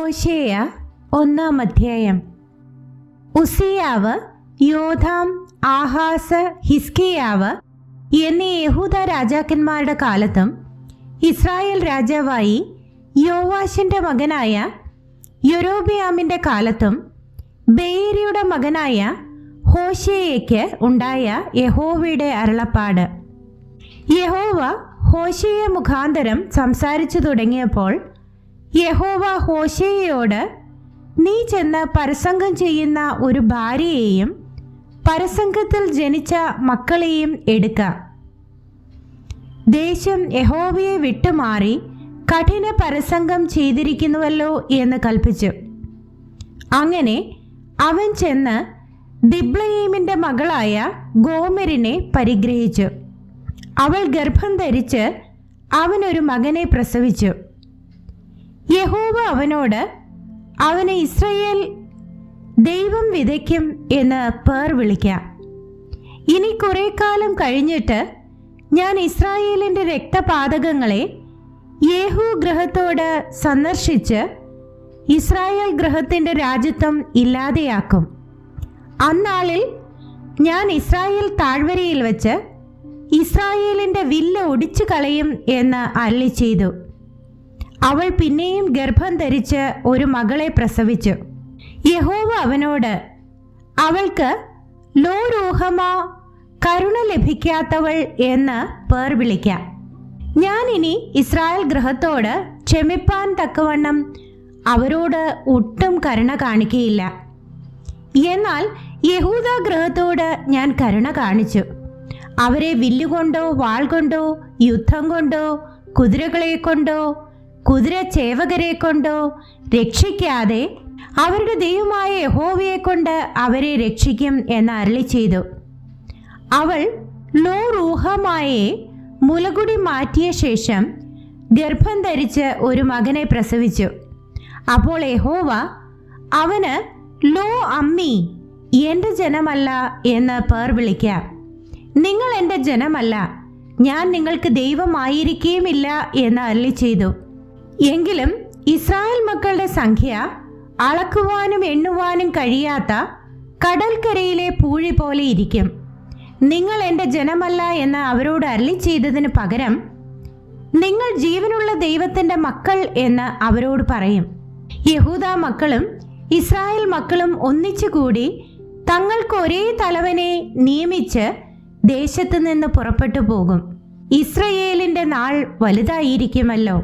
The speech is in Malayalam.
ഹോശേയ ഒന്നാം അധ്യായം. ഉസിയാവ് യോധാം ആഹാസ് ഹിസ്കിയാവ് എന്നീ യഹൂദ രാജാക്കന്മാരുടെ കാലത്തും ഇസ്രായേൽ രാജാവായി യോവാശിന്റെ മകനായ യൊരോബിയാമിന്റെ കാലത്തും ബേരിയുടെ മകനായ ഹോശേയയ്ക്ക് ഉണ്ടായ യഹോവയുടെ അരുളപ്പാട്. യഹോവ ഹോശയെ മുഖാന്തരം സംസാരിച്ചു തുടങ്ങിയപ്പോൾ യഹോവ ഹോശയോട് നീ ചെന്ന് പരസംഗം ചെയ്യുന്ന ഒരു ഭാര്യയെയും പരസംഗത്തിൽ ജനിച്ച മക്കളെയും എടുക്ക. ദേശം യഹോവയെ വിട്ടുമാറി കഠിന പരസംഗം ചെയ്തിരിക്കുന്നുവല്ലോ എന്ന് കൽപ്പിച്ചു. അങ്ങനെ അവൻ ചെന്ന് ദിബ്ലയീമിന്റെ മകളായ ഗോമരിനെ പരിഗ്രഹിച്ചു. അവൾ ഗർഭം ധരിച്ച് അവനൊരു മകനെ പ്രസവിച്ചു. യഹോവ അവനോട് അവനെ ഇസ്രയേൽ ദൈവം വിതയ്ക്കും എന്ന് പേർ വിളിക്കാം. ഇനി കുറെ കാലം കഴിഞ്ഞിട്ട് ഞാൻ ഇസ്രായേലിന്റെ രക്തപാതകങ്ങളെ യേഹു ഗ്രഹത്തോട് സന്ദർശിച്ച് ഇസ്രായേൽ ഗ്രഹത്തിന്റെ രാജ്യത്വം ഇല്ലാതെയാക്കും. അന്നാളിൽ ഞാൻ ഇസ്രായേൽ താഴ്വരയിൽ വച്ച് ഇസ്രായേലിന്റെ വില്ല് ഒടിച്ചു കളയും എന്ന് അരളി ചെയ്തു അവൾ പിന്നെയും ഗർഭം ധരിച്ച് ഒരു മകളെ പ്രസവിച്ചു. യഹോവ അവനോട് അവൾക്ക് ലോരോഹമോ കരുണ ലഭിക്കാത്തവൾ എന്ന് പേർ വിളിക്കാം. ഞാൻ ഇനി ഇസ്രായേൽ ഗ്രഹത്തോട് ക്ഷമിപ്പാൻ തക്കവണ്ണം അവരോട് ഒട്ടും കരുണ കാണിക്കയില്ല. എന്നാൽ യഹൂദ ഗ്രഹത്തോട് ഞാൻ കരുണ കാണിച്ചു. അവരെ വില്ലുകൊണ്ടോ വാൾ കൊണ്ടോ യുദ്ധം കൊണ്ടോ കുതിരകളെ കൊണ്ടോ കുതിര ചേവകരെ കൊണ്ടോ രക്ഷിക്കാതെ അവരുടെ ദൈവമായ യഹോവയെ കൊണ്ട് അവരെ രക്ഷിക്കും എന്ന് അരളി ചെയ്തു. അവൾ ലോ റൂഹമായെ മുലകുടി മാറ്റിയ ശേഷം ഗർഭം ധരിച്ച് ഒരു മകനെ പ്രസവിച്ചു. അപ്പോൾ യഹോവ അവന് ലോ അമ്മി എന്റെ ജനമല്ല എന്ന് പേർ വിളിക്കാം. നിങ്ങൾ എന്റെ ജനമല്ല. ഞാൻ നിങ്ങൾക്ക് ദൈവമായിരിക്കുകയുമില്ല എന്ന് അരളി ചെയ്തു. എങ്കിലും ഇസ്രായേൽ മക്കളുടെ സംഖ്യ അളക്കുവാനും എണ്ണുവാനും കഴിയാത്ത കടൽക്കരയിലെ പൂഴി പോലെ ഇരിക്കും. നിങ്ങൾ എന്റെ ജനമല്ല എന്ന് അവരോട് അരളി ചെയ്തതിന് പകരം നിങ്ങൾ ജീവനുള്ള ദൈവത്തിന്റെ മക്കൾ എന്ന് അവരോട് പറയും. യഹൂദ മക്കളും ഇസ്രായേൽ മക്കളും ഒന്നിച്ചുകൂടി തങ്ങൾക്ക് ഒരേ തലവനെ നിയമിച്ച് ദേശത്തു നിന്ന് പുറപ്പെട്ടു പോകും. ഇസ്രയേലിന്റെ നാൾ വലുതായിരിക്കുമല്ലോ.